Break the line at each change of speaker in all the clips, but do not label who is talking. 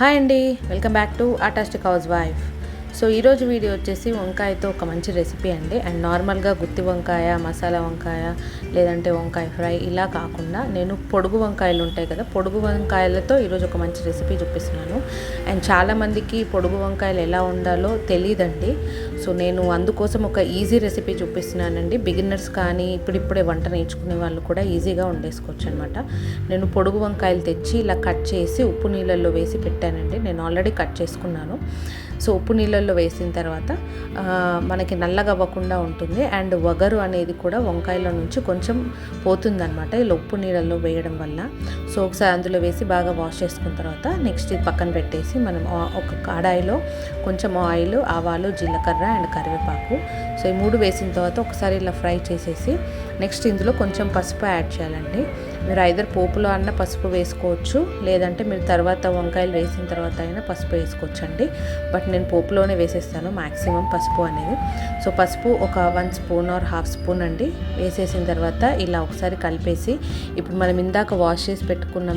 Hi అండి welcome back to artistic house wife. So ఈరోజు video వచ్చేసి వంకాయతో ఒక మంచి రెసిపీ అండి. అండ్ నార్మల్గా గుత్తి వంకాయ మసాలా వంకాయ లేదంటే వంకాయ ఫ్రై ఇలా కాకుండా నేను పొడుగు వంకాయలు ఉంటాయి కదా పొడుగు వంకాయలతో ఈరోజు ఒక మంచి రెసిపీ చూపిస్తున్నాను. అండ్ చాలామందికి పొడుగు వంకాయలు ఎలా ఉండాలో తెలియదండి సో నేను అందుకోసం ఒక ఈజీ రెసిపీ చూపిస్తున్నానండి. బిగినర్స్ కానీ ఇప్పుడిప్పుడే వంట నేర్చుకునే వాళ్ళు కూడా ఈజీగా వండేసుకోవచ్చు అనమాట నేను పొడుగు వంకాయలు తెచ్చి ఇలా కట్ చేసి ఉప్పు నీళ్ళల్లో వేసి పెట్టానండి. నేను ఆల్రెడీ కట్ చేసుకున్నాను. సో ఉప్పు నీళ్ళల్లో వేసిన తర్వాత మనకి నల్లగవ్వకుండా ఉంటుంది. అండ్ వగరు అనేది కూడా వంకాయలో నుంచి కొంచెం పోతుందనమాట ఇలా ఉప్పు నీళ్ళల్లో వేయడం వల్ల. సో ఒకసారి అందులో వేసి బాగా వాష్ చేసుకున్న తర్వాత నెక్స్ట్ ఇది పక్కన పెట్టేసి మనం ఒక కడాయిలో కొంచెం ఆయిల్ ఆవాలు జీలకర్ర అండ్ కరివేపాకు. సో ఈ మూడు వేసిన తర్వాత ఒకసారి ఇలా ఫ్రై చేసేసి నెక్స్ట్ ఇందులో కొంచెం పసుపు యాడ్ చేయాలండి. మీరు ఐదర్ పోపులో అన్న పసుపు వేసుకోవచ్చు లేదంటే మీరు తర్వాత వంకాయలు వేసిన తర్వాత అయినా పసుపు వేసుకోవచ్చు అండి బట్ నేను పోపులోనే వేసేస్తాను మ్యాక్సిమం పసుపు అనేది. సో పసుపు ఒక one spoon or half spoon అండి. వేసేసిన తర్వాత ఇలా ఒకసారి కలిపేసి ఇప్పుడు మనం ఇందాక వాష్ చేసి పెట్టుకున్న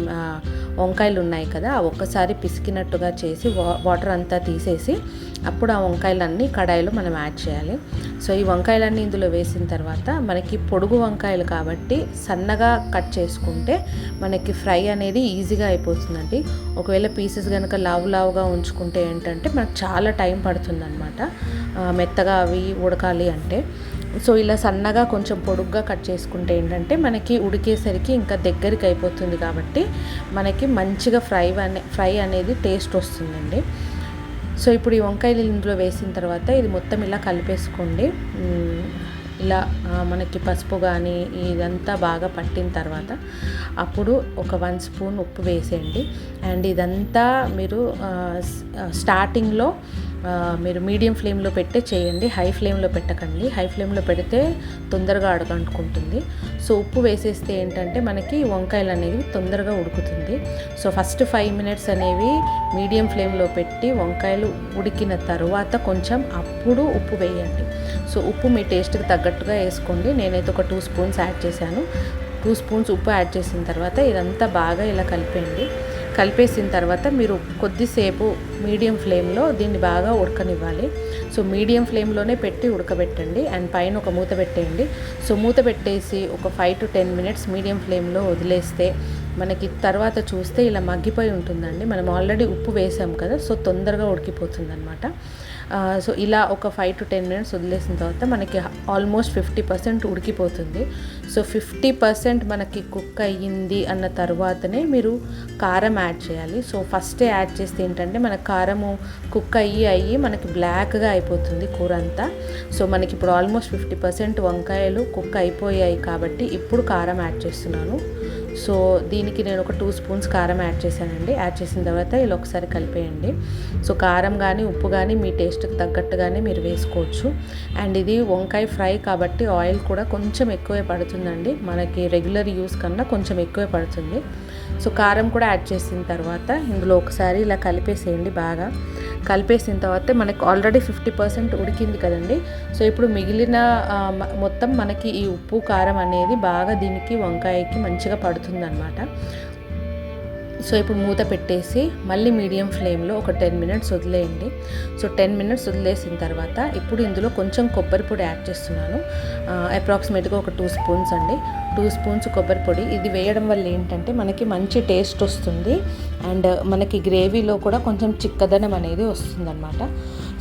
వంకాయలు ఉన్నాయి కదా ఒక్కసారి పిసికినట్టుగా చేసి వా- వాటర్ అంతా తీసేసి అప్పుడు ఆ వంకాయలన్నీ కడాయిలో మనం యాడ్ చేయాలి. సో ఈ వంకాయలన్నీ ఇందులో వేసిన తర్వాత మనకి పొడుగు వంకాయలు కాబట్టి సన్నగా కట్ చేసుకుంటే మనకి ఫ్రై అనేది ఈజీగా అయిపోతుందండి. ఒకవేళ పీసెస్ కనుక లావు లావుగా ఉంచుకుంటే ఏంటంటే మనకు చాలా టైం పడుతుందన్నమాట. మెత్తగా అవి ఉడకాలి అంటే. సో ఇలా సన్నగా కొంచెం పొడుగ్గా కట్ చేసుకుంటే ఏంటంటే మనకి ఉడికేసరికి ఇంకా దగ్గరికి అయిపోతుంది కాబట్టి మనకి మంచిగా ఫ్రై అనే ఫ్రై అనేది టేస్ట్ వస్తుందండి. సో ఇప్పుడు ఈ వంకాయలు ఇందులో వేసిన తర్వాత ఇది మొత్తం ఇలా కలిపేసుకోండి. ఇలా మనకి పసుపు కానీ ఇదంతా బాగా పట్టిన తర్వాత అప్పుడు ఒక వన్ స్పూన్ ఉప్పు వేసేయండి. అండ్ ఇదంతా మీరు స్టార్టింగ్లో మీరు మీడియం ఫ్లేమ్లో పెట్టే చేయండి హై ఫ్లేమ్లో పెట్టకండి. హై ఫ్లేమ్లో పెడితే తొందరగా అడగంటుకుంటుంది. సో ఉప్పు వేసేస్తే ఏంటంటే మనకి వంకాయలు అనేవి తొందరగా ఉడుకుతుంది. సో ఫస్ట్ ఫైవ్ మినిట్స్ అనేవి మీడియం ఫ్లేమ్లో పెట్టి వంకాయలు ఉడికిన తర్వాత కొంచెం అప్పుడు ఉప్పు వేయండి. సో ఉప్పు మీ టేస్ట్కి తగ్గట్టుగా వేసుకోండి. నేనైతే ఒక టూ స్పూన్స్ యాడ్ చేశాను. టూ స్పూన్స్ ఉప్పు యాడ్ చేసిన తర్వాత ఇదంతా బాగా ఇలా కలిపేయండి. కలిపేసిన తర్వాత మీరు కొద్దిసేపు మీడియం ఫ్లేమ్లో దీన్ని బాగా ఉడకనివ్వాలి. సో మీడియం ఫ్లేమ్లోనే పెట్టి ఉడకబెట్టండి. అండ్ పైన ఒక మూత పెట్టేయండి. సో మూత పెట్టేసి ఒక five to ten minutes medium ఫ్లేమ్లో వదిలేస్తే మనకి తర్వాత చూస్తే ఇలా మగ్గిపోయి ఉంటుందండి. మనం ఆల్రెడీ ఉప్పు వేసాం కదా సో తొందరగా ఉడికిపోతుంది అనమాట సో ఇలా ఒక ఫైవ్ టు టెన్ మినిట్స్ వదిలేసిన తర్వాత మనకి ఆల్మోస్ట్ ఫిఫ్టీ పర్సెంట్ ఉడికిపోతుంది. సో ఫిఫ్టీ పర్సెంట్ మనకి కుక్ అయ్యింది అన్న తర్వాతనే మీరు కారం యాడ్ చేయాలి. సో ఫస్టే యాడ్ చేస్తే ఏంటంటే మనకు కారము కుక్ అయ్యి అయ్యి మనకి బ్లాక్గా అయిపోతుంది కూర అంతా సో మనకి ఇప్పుడు ఆల్మోస్ట్ ఫిఫ్టీ పర్సెంట్ వంకాయలు కుక్ అయిపోయాయి కాబట్టి ఇప్పుడు కారం యాడ్ చేస్తున్నాను. సో దీనికి నేను ఒక టూ స్పూన్స్ కారం యాడ్ చేశానండి. యాడ్ చేసిన తర్వాత ఇలా ఒకసారి కలిపేయండి. సో కారం కానీ ఉప్పు కానీ మీ టేస్ట్కి తగ్గట్టుగానే మీరు వేసుకోవచ్చు. అండ్ ఇది వంకాయ ఫ్రై కాబట్టి ఆయిల్ కూడా కొంచెం ఎక్కువే పడుతుందండి. మనకి రెగ్యులర్ యూస్ కన్నా కొంచెం ఎక్కువే పడుతుంది. సో కారం కూడా యాడ్ చేసిన తర్వాత ఇందులో ఒకసారి ఇలా కలిపేసేయండి బాగా. కలిపేసిన తర్వాత మనకు ఆల్రెడీ ఫిఫ్టీ పర్సెంట్ ఉడికింది కదండి. సో ఇప్పుడు మిగిలిన మొత్తం మనకి ఈ ఉప్పు కారం అనేది బాగా దీనికి వంకాయకి మంచిగా పడుతుంది అనమాట సో ఇప్పుడు మూత పెట్టేసి మళ్ళీ మీడియం ఫ్లేమ్లో ఒక టెన్ మినిట్స్ వదిలేయండి. సో టెన్ మినిట్స్ వదిలేసిన తర్వాత ఇప్పుడు ఇందులో కొంచెం కొబ్బరి పొడి యాడ్ చేస్తున్నాను. అప్రాక్సిమేట్గా ఒక టూ స్పూన్స్ అండి. టూ స్పూన్స్ కొబ్బరి పొడి. ఇది వేయడం వల్ల ఏంటంటే మనకి మంచి టేస్ట్ వస్తుంది. అండ్ మనకి గ్రేవీలో కూడా కొంచెం చిక్కదనం అనేది వస్తుందన్నమాట.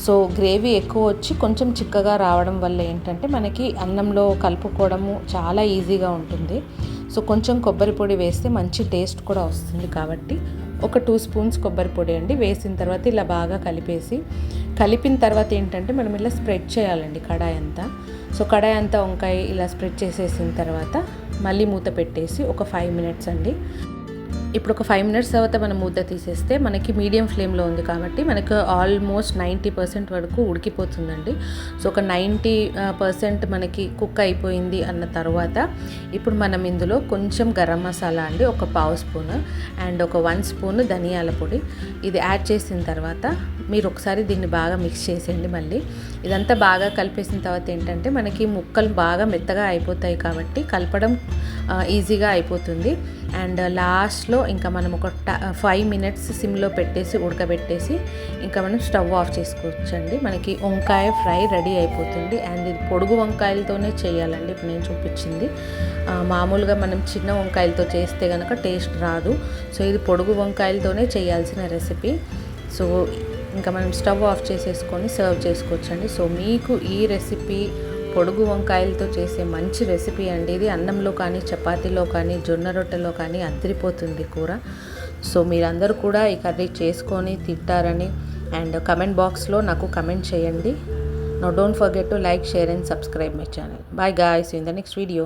సో గ్రేవీ ఎక్కువ వచ్చి కొంచెం చిక్కగా రావడం వల్ల ఏంటంటే మనకి అన్నంలో కలుపుకోవడము చాలా ఈజీగా ఉంటుంది. సో కొంచెం కొబ్బరి పొడి వేస్తే మంచి టేస్ట్ కూడా వస్తుంది కాబట్టి ఒక టూ స్పూన్స్ కొబ్బరి పొడి అండి. వేసిన తర్వాత ఇలా బాగా కలిపేసి కలిపిన తర్వాత ఏంటంటే మనం ఇలా స్ప్రెడ్ చేయాలండి కడాయి అంతా. సో కడాయి అంతా వంకాయ ఇలా స్ప్రెడ్ చేసేసిన తర్వాత మళ్ళీ మూత పెట్టేసి ఒక ఫైవ్ మినిట్స్ అండి. ఇప్పుడు ఒక ఫైవ్ మినిట్స్ తర్వాత మనం ముద్ద తీసేస్తే మనకి మీడియం ఫ్లేమ్లో ఉంది కాబట్టి మనకు ఆల్మోస్ట్ నైంటీ పర్సెంట్ వరకు ఉడికిపోతుందండి. సో ఒక నైంటీ పర్సెంట్ మనకి కుక్ అయిపోయింది అన్న తర్వాత ఇప్పుడు మనం ఇందులో కొంచెం గరం మసాలా అండి ఒక పావు స్పూన్ అండ్ ఒక వన్ స్పూన్ ధనియాల పొడి. ఇది యాడ్ చేసిన తర్వాత మీరు ఒకసారి దీన్ని బాగా మిక్స్ చేసేయండి మళ్ళీ. ఇదంతా బాగా కలిపేసిన తర్వాత ఏంటంటే మనకి ముక్కలు బాగా మెత్తగా అయిపోతాయి కాబట్టి కలపడం ఈజీగా అయిపోతుంది. అండ్ లాస్ట్లో ఇంకా మనం ఒక ఫైవ్ మినిట్స్ సిమ్లో పెట్టేసి ఉడకబెట్టేసి ఇంకా మనం స్టవ్ ఆఫ్ చేసుకోవచ్చండి. మనకి వంకాయ ఫ్రై రెడీ అయిపోతుంది. అండ్ ఇది పొడుగు వంకాయలతోనే చేయాలండి. ఇప్పుడు నేను చూపించింది. మామూలుగా మనం చిన్న వంకాయలతో చేస్తే కనుక టేస్ట్ రాదు. సో ఇది పొడుగు వంకాయలతోనే చేయాల్సిన రెసిపీ. సో ఇంకా మనం స్టవ్ ఆఫ్ చేసేసుకొని సర్వ్ చేసుకోవచ్చండి. సో మీకు ఈ రెసిపీ పొడుగు వంకాయలతో చేసే మంచి రెసిపీ అండి ఇది. అన్నంలో కానీ చపాతీలో కానీ జొన్న రొట్టెలో కానీ అద్దరిపోతుంది కూర. సో మీరందరూ కూడా ఈ కర్రీ చేసుకొని తింటారని అండ్ కమెంట్ బాక్స్లో నాకు కమెంట్ చేయండి. No don't forget to like share and subscribe my channel. Bye guys in the next video.